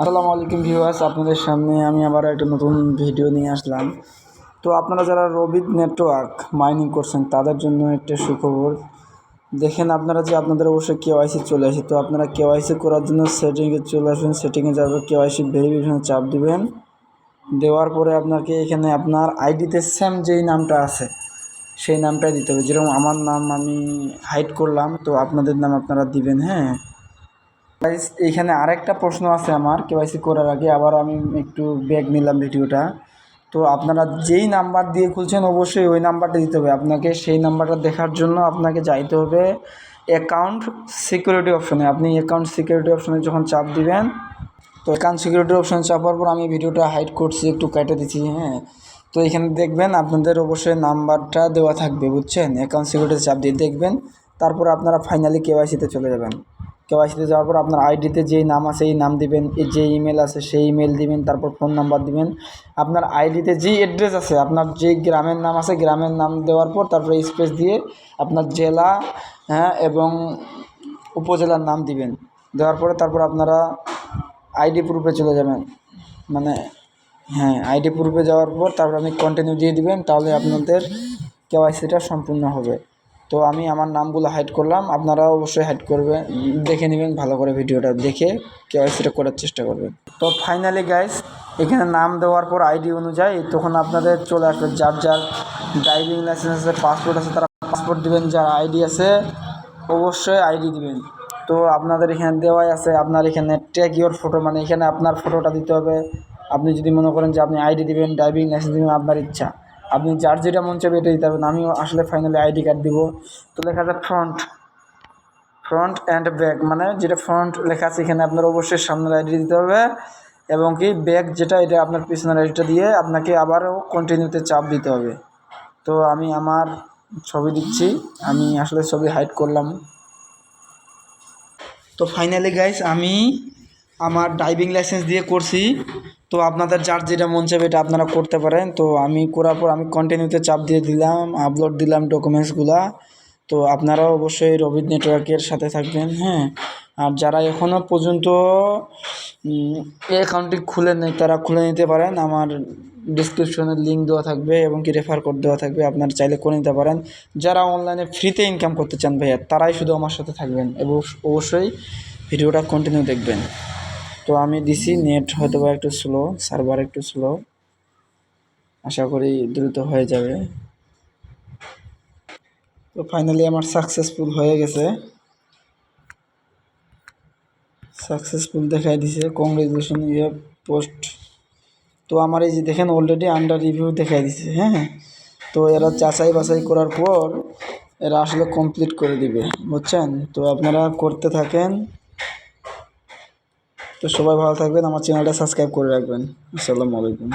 আসসালামু আলাইকুম ভিউয়ার্স, আপনাদের সামনে আমি আবার একটা নতুন ভিডিও নিয়ে আসলাম। তো আপনারা যারা রবিট নেটওয়ার্ক মাইনিং করছেন, তাদের জন্য একটা সুখবর। দেখেন আপনারা যে আপনাদের অবশ্যই কেওয়াইসি চলে আসে, তো আপনারা কেওয়াইসি করার জন্য সেটিংয়ে চলে আসবেন সেটিংয়ে যাবে কেওয়াইসি ভেরিফিকেশনে চাপ দিবেন। দেওয়ার পরে আপনাকে এখানে আপনার আইডিতে সেম যেই নামটা আছে, সেই নামটাই দিতে হবে। যেরকম আমার নাম আমি হাইড করলাম, তো আপনাদের নাম আপনারা দিবেন হ্যাঁ? এইখানে আরেকটা প্রশ্ন আছে আমার কেওয়াইসি করার আগে আবার আমি একটু ব্যাগ নিলাম ভিডিওটা। তো আপনারা যেই নাম্বার দিয়ে খুলছেন অবশ্যই ওই নাম্বারটা দিতে হবে। আপনাকে সেই নাম্বারটা দেখার জন্য আপনাকে যাইতে হবে অ্যাকাউন্ট সিকিউরিটি অপশনে আপনি অ্যাকাউন্ট সিকিউরিটি অপশনে যখন চাপ দিবেন, তো অ্যাকাউন্ট সিকিউরিটি অপশন চাপার পর আমি ভিডিওটা হাইড করছি, একটু কেটে দিচ্ছি হ্যাঁ। তো এখানে দেখবেন আপনাদের অবশ্যই নাম্বারটা দেওয়া থাকবে, বুঝছেন? অ্যাকাউন্ট সিকিউরিটি চাপ দিয়ে দেখবেন, তারপর আপনারা ফাইনালি কেওয়াইসিতে চলে যাবেন। কেওয়াইসিতে যাওয়ার পর আপনার আইডিতে যেই নাম আছে, এই নাম দিবেন যে ইমেল আছে সেই ইমেল দিবেন, তারপর ফোন নাম্বার দিবেন। আপনার আইডিতে যেই অ্যাড্রেস আছে, আপনার যে গ্রামের নাম আছে, গ্রামের নাম দেওয়ার পর তারপরে স্পেস দিয়ে আপনার জেলা হ্যাঁ এবং উপজেলার নাম দিবেন। দেওয়ার পরে তারপর আপনারা আইডি প্রুফে চলে যাবেন। মানে হ্যাঁ আইডি প্রুফে যাওয়ার পর তারপর আপনি কন্টিনিউ দিয়ে দিবেন, তাহলে আপনাদের কেওয়াইসিটা সম্পূর্ণ হবে। তো আমি আমার নামগুলো হাইড করলাম। আপনারাও অবশ্যই হাইড করবে। দেখে নেবেন, ভালো করে ভিডিওটা দেখে কেওয়াইসিটা করার চেষ্টা করবেন। তো ফাইনালি গাইস এখানে নাম দেওয়ার পর আইডি অনুযায়ী তখন আপনাদের চলে আসবে। যার যার ড্রাইভিং লাইসেন্স আছে পাসপোর্ট আছে, তারা পাসপোর্ট দিবেন। যার আইডি আছে, অবশ্যই আইডি দিবেন। তো আপনাদের এখানে দেওয়াই আছে, আপনার এখানে ট্যাগ ইওর ফটো মানে এখানে আপনার ফটোটা দিতে হবে। আপনি যদি মনে করেন যে আপনি আইডি দিবেন ড্রাইভিং লাইসেন্স দিবেন, আপনার ইচ্ছা। আপনি যার যেটা মন চাইবে এটা দিতে পারবেন আমিও আসলে ফাইনালি আইডি কার্ড দিব। তো লেখা আছে ফ্রন্ট ফ্রন্ট অ্যান্ড ব্যাক মানে যেটা ফ্রন্ট লেখা আছে এখানে আপনার অবশ্যই সামনের আইডি দিতে হবে এবং কি ব্যাক যেটা এটা আপনার পিছনের আইডিটা দিয়ে আপনাকে আবারও কন্টিনিউতে চাপ দিতে হবে। তো আমি আমার ছবি দিচ্ছি, আমি আসলে ছবি হাইড করলাম। তো ফাইনালি গাইস আমি আমার ড্রাইভিং লাইসেন্স দিয়ে করছি। তো আপনাদের যার যেটা মন চাইবে এটা আপনারা করতে পারেন। তো আমি করার পর আমি কন্টিনিউতে চাপ দিয়ে দিলাম আপলোড দিলাম ডকুমেন্টসগুলা তো আপনারাও অবশ্যই রবিট নেটওয়ার্কের সাথে থাকবেন হ্যাঁ। আর যারা এখনও পর্যন্ত এই অ্যাকাউন্টটি খুলে নেই, তারা খুলে নিতে পারেন। আমার ডিসক্রিপশনে লিঙ্ক দেওয়া থাকবে এবং কি রেফার কোড দেওয়া থাকবে, আপনারা চাইলে করে নিতে পারেন। যারা অনলাইনে ফ্রিতে ইনকাম করতে চান ভাইয়া, তারাই শুধু আমার সাথে থাকবেন এবং অবশ্যই ভিডিওটা কন্টিনিউ দেখবেন। তো আমি দিছি নেট হয়তো বা একটু স্লো সার্ভার একটু স্লো আশা করি দ্রুত হয়ে যাবে। তো ফাইনালি আমার সাকসেসফুল হয়ে গেছে। সাকসেসফুল দেখাই দিছে। কংগ্রেচুলেশন ইয়ে পোস্ট তো আমার এই যে দেখেন অলরেডি আন্ডার রিভিউ দেখাই দিছে হ্যাঁ? তো এরা যাচাই বাছাই করার পর এরা আসলে কমপ্লিট করে দিবে, বুঝছেন? তো আপনারা করতে থাকেন। তো সবাই ভালো থাকবেন আমার চ্যানেলটা সাবস্ক্রাইব করে রাখবেন। আসসালামু আলাইকুম।